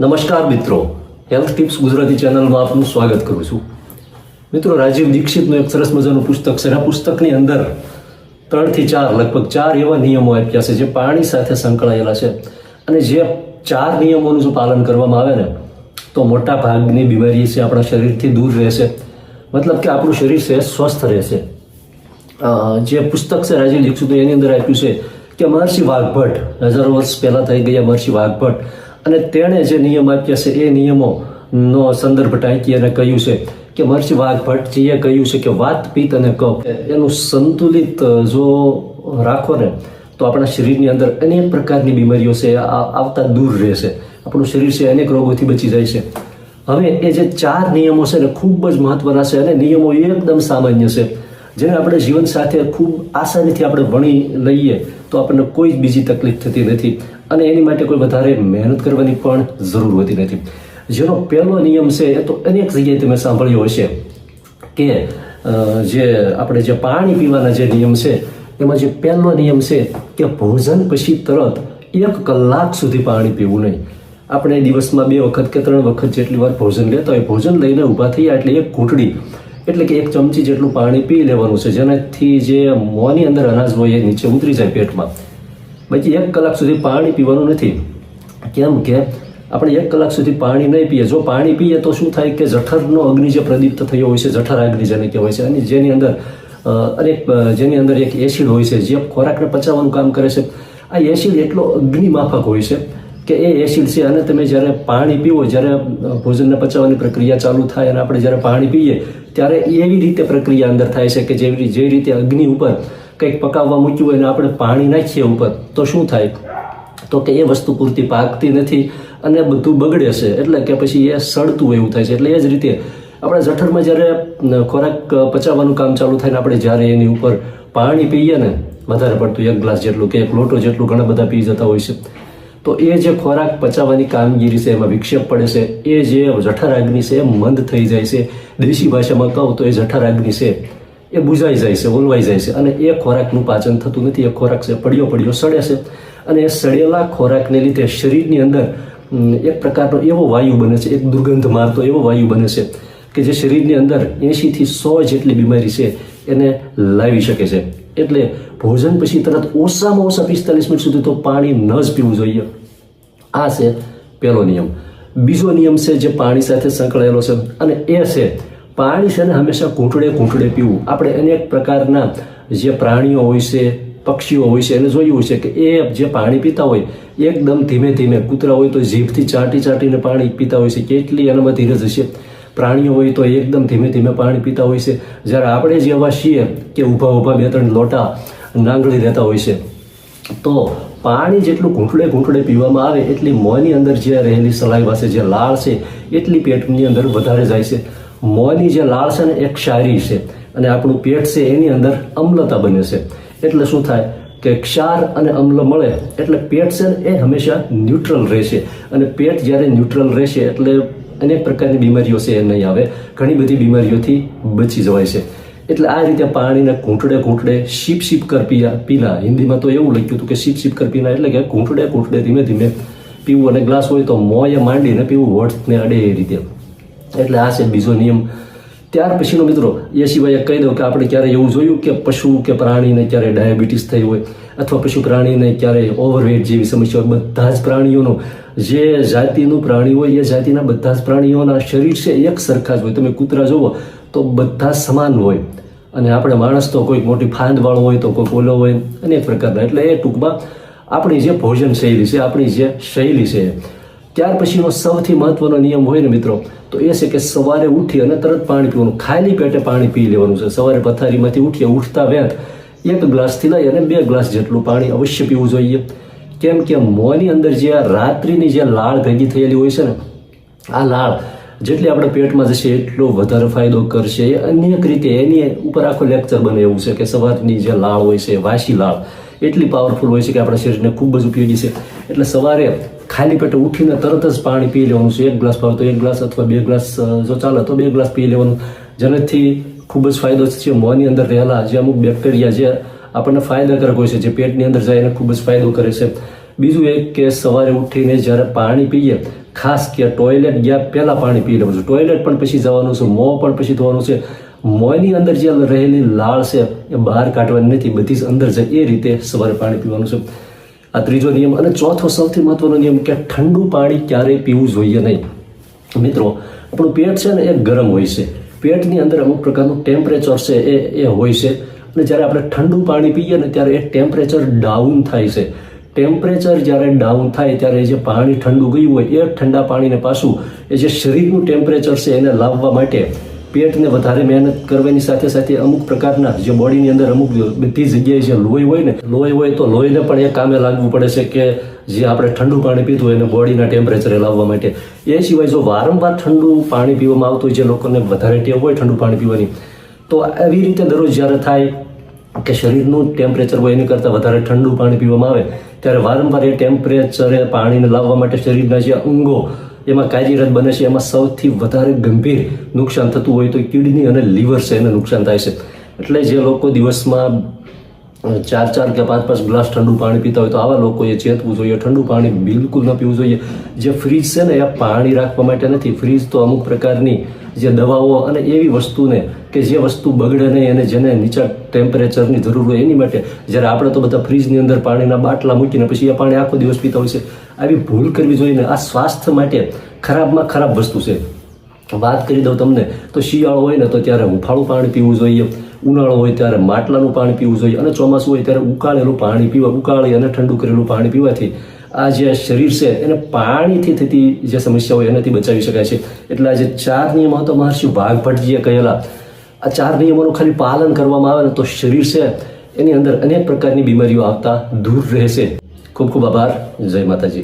નમસ્કાર મિત્રો. Health tips Gujarati ચેનલમાં આપનું સ્વાગત કરું છું. મિત્રો, રાજીવ દીક્ષિતનું એક સરસ મજાનું પુસ્તક છે. આ પુસ્તકની અંદર ત્રણથી ચાર, લગભગ ચાર એવા નિયમો આપ્યા છે જે પાણી સાથે સંકળાયેલા છે. અને જે ચાર નિયમોનું જો પાલન કરવામાં આવે ને, તો મોટા ભાગની બીમારી છે આપણા શરીરથી દૂર રહેશે. મતલબ કે આપણું શરીર છે, સ્વસ્થ રહેશે. જે પુસ્તક છે રાજીવ દીક્ષિતનું એની અંદર આપ્યું છે કે મહર્ષિ વાઘભટ્ટ, હજારો વર્ષ પહેલાં થઈ ગયા મહર્ષિ વાઘભટ્ટ અને તેણે જે નિયમ આપ્યા છે, એ નિયમોનો સંદર્ભ ટાંકી અને કહ્યું છે કે મહર્ષિ વાઘભટ્ટજીએ કહ્યું છે કે વાત પિત્ત અને કફ એનું સંતુલિત જો રાખો ને, તો આપણા શરીરની અંદર અનેક પ્રકારની બીમારીઓ છે આવતા દૂર રહેશે. આપણું શરીર છે, અનેક રોગોથી બચી જાય છે. હવે એ જે ચાર નિયમો છે, ને ખૂબ જ મહત્વના છે અને નિયમો એકદમ સામાન્ય છે. જેને આપણે જીવન સાથે ખૂબ આસાનીથી આપણે ભણી લઈએ તો આપણને કોઈ જ બીજી તકલીફ થતી નથી અને એની માટે કોઈ વધારે મહેનત કરવાની પણ જરૂર હોતી નથી. જેનો પહેલો નિયમ છે એ તો અનેક જગ્યાએ તમે સાંભળ્યો હશે કે જે આપણે જે પાણી પીવાના જે નિયમ છે, એમાં જે પહેલો નિયમ છે કે ભોજન પછી તરત એક કલાક સુધી પાણી પીવું નહીં. આપણે દિવસમાં બે વખત કે ત્રણ વખત જેટલી વાર ભોજન લેતા હોય, ભોજન લઈને ઊભા થયા એટલે એક ઘૂંટડી એટલે કે એક ચમચી જેટલું પાણી પી લેવાનું છે, જેનાથી જે મોંની અંદર અનાજ હોય એ નીચે ઉતરી જાય પેટમાં. બાકી એક કલાક સુધી પાણી પીવાનું નથી. કેમ કે આપણે એક કલાક સુધી પાણી નહીં પીએ. જો પાણી પીએ તો શું થાય કે જઠરનો અગ્નિ જે પ્રદીપ્ત થયો હોય છે, જઠર અગ્નિ જેને કહેવાય છે, અને જેની અંદર અનેક જેની અંદર એક એસિડ હોય છે, જે ખોરાકને પચાવવાનું કામ કરે છે. આ એસિડ એટલો અગ્નિ માફક હોય છે કે એ એસિડ છે અને તમે જ્યારે પાણી પીવો, જ્યારે ભોજનને પચાવવાની પ્રક્રિયા ચાલુ થાય અને આપણે જ્યારે પાણી પીએ, ત્યારે એવી રીતે પ્રક્રિયા અંદર થાય છે કે જેવી, જે રીતે અગ્નિ ઉપર કંઈક પકાવવા મૂક્યું હોય અને આપણે પાણી નાખીએ ઉપર, તો શું થાય? તો કે એ વસ્તુ પૂરતી પાકતી નથી અને બધું બગડે છે. એટલે કે પછી એ સડતું એવું થાય છે. એટલે એ જ રીતે આપણે જઠરમાં જ્યારે ખોરાક પચાવવાનું કામ ચાલુ થાય ને આપણે જ્યારે એની ઉપર પાણી પીએ ને, વધારે પડતું એક ગ્લાસ જેટલું કે એક લોટો જેટલું ઘણા બધા પી જતા હોય છે. તો એ જે ખોરાક પચાવવાની કામગીરી છે, એમાં વિક્ષેપ પડે છે, એ જે જઠરાગ્નિ છે, એ મંદ થઈ જાય છે. દેશી ભાષામાં કહું તો એ જઠરાગ્નિ છે, એ બુજાઈ જાય છે, ઓલવાઈ જાય છે. અને એ ખોરાકનું પાચન થતું નથી, એ ખોરાક છે, પડ્યો પડ્યો સડે છે. અને એ સડેલા ખોરાકને લીધે શરીરની અંદર એક પ્રકારનો એવો વાયુ બને છે, એક દુર્ગંધ મારતો એવો વાયુ બને છે, કે જે શરીરની અંદર એંશીથી સો જેટલી બીમારી છે, એને લાવી શકે છે. એટલે ભોજન પછી તરત ઓછામાં ઓછા પિસ્તાલીસ મિનિટ સુધી તો પાણી ન જ પીવું જોઈએ. આ છે પહેલો નિયમ. બીજો નિયમ છે જે પાણી સાથે સંકળાયેલો છે અને એ છે પાણી છે ને હંમેશા ઘૂંટડે ઘૂંટડે પીવું. આપણે અનેક પ્રકારના જે પ્રાણીઓ હોય છે, પક્ષીઓ હોય છે, એને જોયું છે કે એ જે પાણી પીતા હોય, એકદમ ધીમે ધીમે કૂતરા હોય તો જીભથી ચાટી ચાટીને પાણી પીતા હોય છે. કેટલી એનામાં ધીરજ હશે. પ્રાણીઓ હોય તો એકદમ ધીમે ધીમે પાણી પીતા હોય છે. જ્યારે આપણે જેવા છીએ કે ઊભા ઊભા બે ત્રણ લોટા નાંગળી રહેતા હોય છે. તો પાણી જેટલું ઘૂંટડે ઘૂંટડે પીવામાં આવે એટલી મોંની અંદર જે રહેલી સલાઈવા છે જે લાળ છે, એટલી પેટની અંદર વધારે જાય છે. મોંની જે લાળ છે ને એ ક્ષારી છે અને આપણું પેટ છે એની અંદર અમ્લતા બને છે. એટલે શું થાય કે ક્ષાર અને અમ્લ મળે એટલે પેટ છે એ હંમેશા ન્યુટ્રલ રહેશે. અને પેટ જ્યારે ન્યુટ્રલ રહેશે એટલે અનેક પ્રકારની બીમારીઓ છે, એ નહીં આવે. ઘણી બધી બીમારીઓથી બચી જવાય છે. એટલે આ રીતે પાણીના ઘૂંટડે ઘૂંટડે શીપ શીપ કર પીયા, પીના. હિન્દીમાં તો એવું લખ્યું હતું કે શીપ શીપ કર પીના એટલે કે ઘૂંટડે ઘૂંટડે ધીમે ધીમે પીવું અને ગ્લાસ હોય તો મોંએ માંડીને પીવું વોટને અડે એ રીતે. એટલે આ છે બીજો નિયમ. ત્યાર પછીનો મિત્રો, એ સિવાય કહી દઉં કે આપણે ક્યારે એવું જોયું કે પશુ કે પ્રાણીને ક્યારે ડાયાબિટીસ થઈ હોય, અથવા પશુ પ્રાણીને ક્યારે ઓવરવેટ જેવી સમસ્યા બધા જ પ્રાણીઓનું જે જાતિનું પ્રાણી હોય, એ જાતિના બધા જ પ્રાણીઓના શરીર છે એક સરખા જ હોય. તમે કૂતરા જુઓ તો બધા સમાન હોય. અને આપણે માણસ તો કોઈક મોટી ફાંદવાળો હોય તો કોઈક ઓલો હોય અનેક પ્રકારના. એટલે એ ટૂંકમાં આપણી જે ભોજન શૈલી છે, આપણી જે શૈલી છે, ત્યાર પછીનો સૌથી મહત્વનો નિયમ હોય ને મિત્રો, તો એ છે કે સવારે ઉઠી અને તરત પાણી પીવાનું. ખાલી પેટે પાણી પી લેવાનું છે. સવારે પથારીમાંથી ઉઠીએ, ઉઠતા વેત એક ગ્લાસથી લઈ અને બે ગ્લાસ જેટલું પાણી અવશ્ય પીવું જોઈએ. કેમ કે મોંની અંદર જે રાત્રિની જે લાળ ભેગી થયેલી હોય છે ને, આ લાળ જેટલી આપણે પેટમાં જશે એટલો વધારે ફાયદો કરશે. અનેક રીતે એની ઉપર આખો લેક્ચર બને એવું છે કે સવારની જે લાળ હોય છે, વાસી લાળ, એટલી પાવરફુલ હોય છે કે આપણા શરીરને ખૂબ જ ઉપયોગી છે. એટલે સવારે ખાલી પેટે ઉઠીને તરત જ પાણી પી લેવાનું છે. એક ગ્લાસ પાવ તો એક ગ્લાસ અથવા બે ગ્લાસ જો ચાલે તો બે ગ્લાસ પી લેવાનું. જેનાથી ખૂબ જ ફાયદો છે. મોંની અંદર રહેલા જે અમુક બેક્ટેરિયા જે આપણને ફાયદાકારક હોય છે, જે પેટની અંદર જાય એને ખૂબ જ ફાયદો કરે છે. બીજું એક કે સવારે ઉઠીને જ્યારે પાણી પીએ, ખાસ કે ટોયલેટ ગયા પહેલાં પાણી પી લેવું છે ટોયલેટ પણ પછી જવાનું છે, મોં પણ પછી ધોવાનું છે. મોંની અંદર જે રહેલી લાળ છે, એ બહાર કાઢવાની નથી, બધી જ અંદર જાય, એ રીતે સવારે પાણી પીવાનું છે. આ ત્રીજો નિયમ, અને ચોથો સૌથી મહત્વનો નિયમ કે ઠંડુ પાણી ક્યારેય પીવું જોઈએ નહીં. મિત્રો, આપણું પેટ છે ને એ ગરમ હોય છે. પેટની અંદર અમુક પ્રકારનું ટેમ્પરેચર છે એ એ હોય છે. અને જ્યારે આપણે ઠંડુ પાણી પીએ ને ત્યારે એ ટેમ્પરેચર ડાઉન થાય છે. ટેમ્પરેચર જ્યારે ડાઉન થાય ત્યારે જે પાણી ઠંડુ ગયું હોય, એ ઠંડા પાણીને પાછું એ જે શરીરનું ટેમ્પરેચર છે એને લાવવા માટે પેટને વધારે મહેનત કરવાની સાથે સાથે અમુક પ્રકારના જે બોડીની અંદર અમુક બધી જગ્યાએ જે લોહી હોય ને, લોહી હોય તો લોહીને પણ એ કામે લાગવું પડે છે કે જે આપણે ઠંડુ પાણી પીધું હોય એને બોડીના ટેમ્પરેચરે લાવવા માટે. એ સિવાય જો વારંવાર ઠંડુ પાણી પીવામાં આવતું હોય, જે લોકોને વધારે ટેવ હોય ઠંડુ પાણી પીવાની તો આવી રીતે દરરોજ જ્યારે થાય કે શરીરનું ટેમ્પરેચર હોય એની કરતાં વધારે ઠંડુ પાણી પીવામાં આવે, ત્યારે વારંવાર એ ટેમ્પરેચરે પાણીને લાવવા માટે શરીરના જે અંગો એમાં કાર્યરત બને છે, એમાં સૌથી વધારે ગંભીર નુકસાન થતું હોય તો કિડની અને લીવર છે, એને નુકસાન થાય છે. એટલે જે લોકો દિવસમાં ચાર ચાર કે પાંચ પાંચ ગ્લાસ ઠંડુ પાણી પીતા હોય તો આવા લોકોએ ચેતવું જોઈએ. ઠંડુ પાણી બિલકુલ ન પીવું જોઈએ. જે ફ્રીજ છે ને, એ પાણી રાખવા માટે નથી. ફ્રીજ તો અમુક પ્રકારની જે દવાઓ અને એવી વસ્તુને કે જે વસ્તુ બગડે નહીં અને જેને નીચા ટેમ્પરેચરની જરૂર હોય એની માટે જ્યારે આપણે તો બધા ફ્રીજની અંદર પાણીના બાટલા મૂકીને પછી એ પાણી આખો દિવસ પીતા હોય છે. આવી ભૂલ કરવી જોઈએ આ સ્વાસ્થ્ય માટે ખરાબમાં ખરાબ વસ્તુ છે. વાત કરી દઉં તમને. તો શિયાળો હોય ને તો ત્યારે હુંફાળું પાણી પીવું જોઈએ. ઉનાળો હોય ત્યારે માટલાનું પાણી પીવું જોઈએ. અને ચોમાસું હોય ત્યારે ઉકાળેલું પાણી પીવા, ઉકાળી અને ઠંડુ કરેલું પાણી પીવાથી આ જે શરીર છે એને પાણીથી થતી જે સમસ્યા હોય એનાથી બચાવી શકાય છે. એટલે આ જે ચાર નિયમો તો મહર્ષિ વાઘભટ્ટજીએ કહેલા. આ ચાર નિયમોનું ખાલી પાલન કરવામાં આવે ને તો શરીર છે એની અંદર અનેક પ્રકારની બીમારીઓ આવતા દૂર રહેશે. ખૂબ ખૂબ આભાર. જય માતાજી.